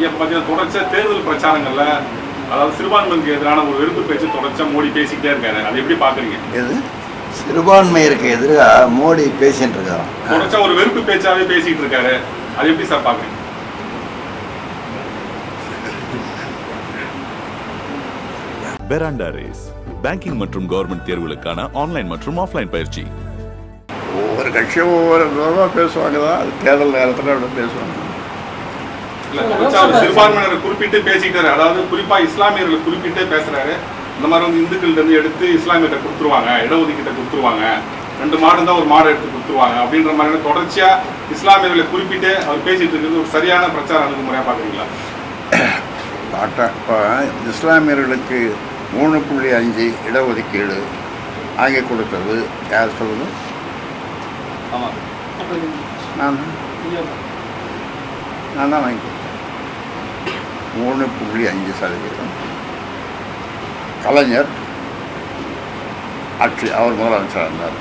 இப்போ பார்த்தீங்கன்னா தொடர்ச்சியா தேர்தல் பிரச்சாரங்கள்ல அதாவது சிறுபான்மைக்கு எதிரான ஒரு வெறுப்பு பேச்சு தொடர்ச்சியா மோடி பேசிக்கிட்டே இருக்காரு. அதை எப்படி பாக்குறீங்க? எது? சிறுபான்மையருக்கு எதிராக மோடி பேசிட்டு இருக்காராம் தொடர்ச்சியா ஒரு வெறுப்பு பேச்சாவே பேசிட்டு இருக்காரு அதை எப்படி சார் பாக்குறீங்க? பெராண்டா ரேஸ் பேங்கிங் மற்றும் கவர்மெண்ட் தேர்வுகளுக்கான ஆன்லைன் மற்றும் ஆஃப்லைன் பயிற்சி. ஒவ்வொரு கட்சியும் ஒவ்வொரு விதமாக பேசுவாங்க தான் அது தேர்தல் நேரத்தில் அப்படி பேசுவாங்க. சிறுபான்மையினரை குறிப்பிட்டு பேசிக்கிட்டாரு. அதாவது குறிப்பா இஸ்லாமியர்களை குறிப்பிட்டே பேசுறாரு. இந்த மாதிரி வந்து இந்துக்கள்ட்ட இருந்து எடுத்து இஸ்லாமியர்கிட்ட கொடுத்துருவாங்க இடஒதுக்கீட்டை கொடுத்துருவாங்க. ரெண்டு மாடு தான் ஒரு மாடு எடுத்து கொடுத்துருவாங்க அப்படின்ற மாதிரி தொடர்ச்சியா இஸ்லாமியர்களை குறிப்பிட்டு அவர் பேசிட்டு இருக்கிறது ஒரு சரியான பிரச்சார அணுகுமுறையா பாக்குறீங்களா? இப்போ இஸ்லாமியர்களுக்கு மூணு புள்ளி அஞ்சு இடஒதுக்கீடு வாங்கி கொடுத்தது யார் சொல்லுது ஆமா. நான். நான் தான் வாங்கி கொடுத்தேன் மூணு புள்ளி அஞ்சு சதவீதம். கலைஞர் ஆட்சி அவர் முதலமைச்சராக இருந்தார்.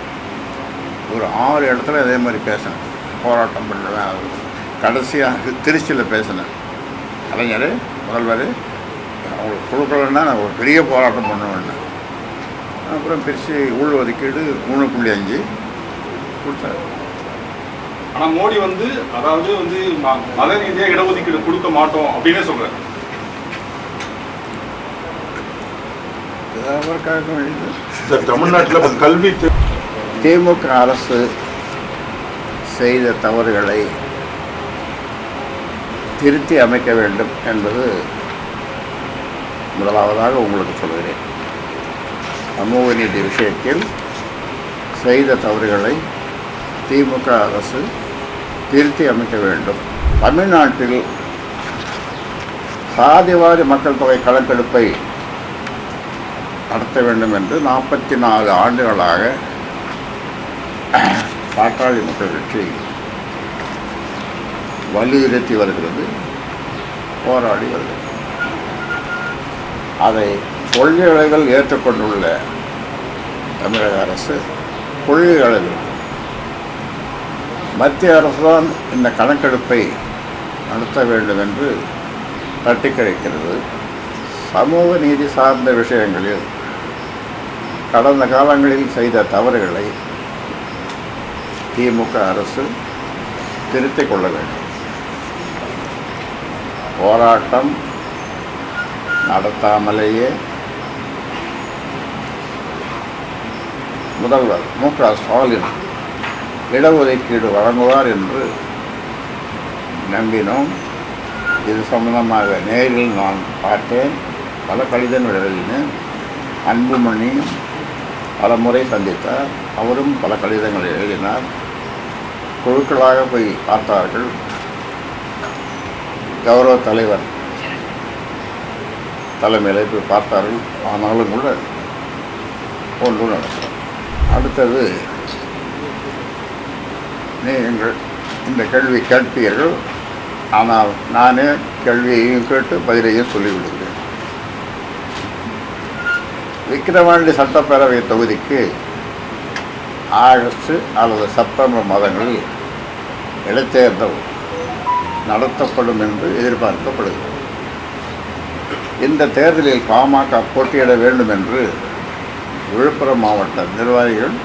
ஒரு ஆறு இடத்துல இதே மாதிரி பேசினேன். போராட்டம் பண்ணுவேன் அவர் கடைசியாக திருச்சியில் பேசினேன். கலைஞர் முதல்வர் அவங்களுக்கு கொடுக்கலன்னா நான் ஒரு பெரிய போராட்டம் பண்ணுவேன் அப்புறம் பிரித்து உள் ஒதுக்கீடு மூணு புள்ளி அஞ்சு கொடுத்தாரு. ஆனா மோடி வந்து அதாவது வந்து மத ரீதியா இடஒதுக்கீடு கொடுக்க மாட்டோம் அப்படின்னே சார் தமிழ்நாட்டில் கல்வி திமுக அரசு செய்த தவறுகளை திருத்தி அமைக்க வேண்டும் என்பது முதலாவதாக உங்களுக்கு சொல்கிறேன். சமூக நீதி விஷயத்தில் செய்த தவறுகளை திமுக அரசு திருத்தி அமைக்க வேண்டும். தமிழ்நாட்டில் சாதிவாரி மக்கள் தொகை கணக்கெடுப்பை நடத்த வேண்டும் என்று நாற்பத்தி நாலு ஆண்டுகளாக பாட்டாளி மக்கள் கட்சி வலியுறுத்தி வருகிறது போராடி வருகிறது. அதை கொள்கைகள் ஏற்றுக்கொண்டுள்ள தமிழக அரசு கொள்கை மத்திய அரசு தான் இந்த கணக்கெடுப்பை நடத்த வேண்டும் என்று தட்டி சமூக நீதி சார்ந்த விஷயங்களில் கடந்த காலங்களில் செய்த தவறுகளை திமுக அரசு திருத்திக் கொள்ள வேண்டும். போராட்டம் நடத்தாமலேயே முதல்வர் மு க ஸ்டாலின் இடஒதுக்கீடு வழங்குவார் என்று நம்பினோம். இது சம்பந்தமாக நேரில் நான் பார்த்தேன். பல கடிதங்கள் எழுதினேன் அன்புமணி பல முறை சந்தித்தார். அவரும் பல கடிதங்களை எழுதினார். குழுக்களாக போய் பார்த்தார்கள். கௌரவ தலைவர் தலைமையில் போய் பார்த்தார்கள். ஆனாலும் கூட ஒன்று நடக்கும் அடுத்தது நீங்கள் இந்த கேள்வி கேட்பீர்கள். ஆனால் நானே கேள்வியையும் கேட்டு பதிலையும் சொல்லிவிடுகிறேன். விக்கிரவாண்டி சட்டப்பேரவை தொகுதிக்கு ஆகஸ்ட் அல்லது செப்டம்பர் மாதங்களில் இடைத்தேர்தல் நடத்தப்படும் என்று எதிர்பார்க்கப்படுகிறது. இந்த தேர்தலில் பாமக போட்டியிட வேண்டும் என்று விழுப்புரம் மாவட்ட நிர்வாகிகள்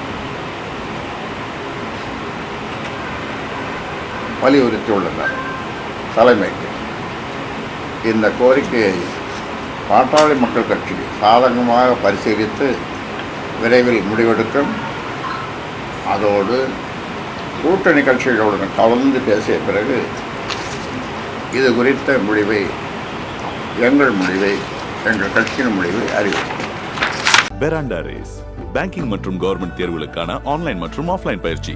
வலியுறுத்தியுள்ளனர். தலைமைக்கு இந்த கோரிக்கையை பாட்டாளி மக்கள் கட்சி சாதகமாக பரிசீலித்து விரைவில் முடிவெடுக்கும். அதோடு கூட்டணி கட்சிகளுடன் கலந்து பேசிய பிறகு இது குறித்த முடிவை எங்கள் முடிவை எங்கள் கட்சியின் முடிவை அறிவிக்கும். பெராண்டா ரேஸ் பேங்கிங் மற்றும் கவர்மெண்ட் தேர்வுகளுக்கான ஆன்லைன் மற்றும் ஆஃப்லைன் பயிற்சி.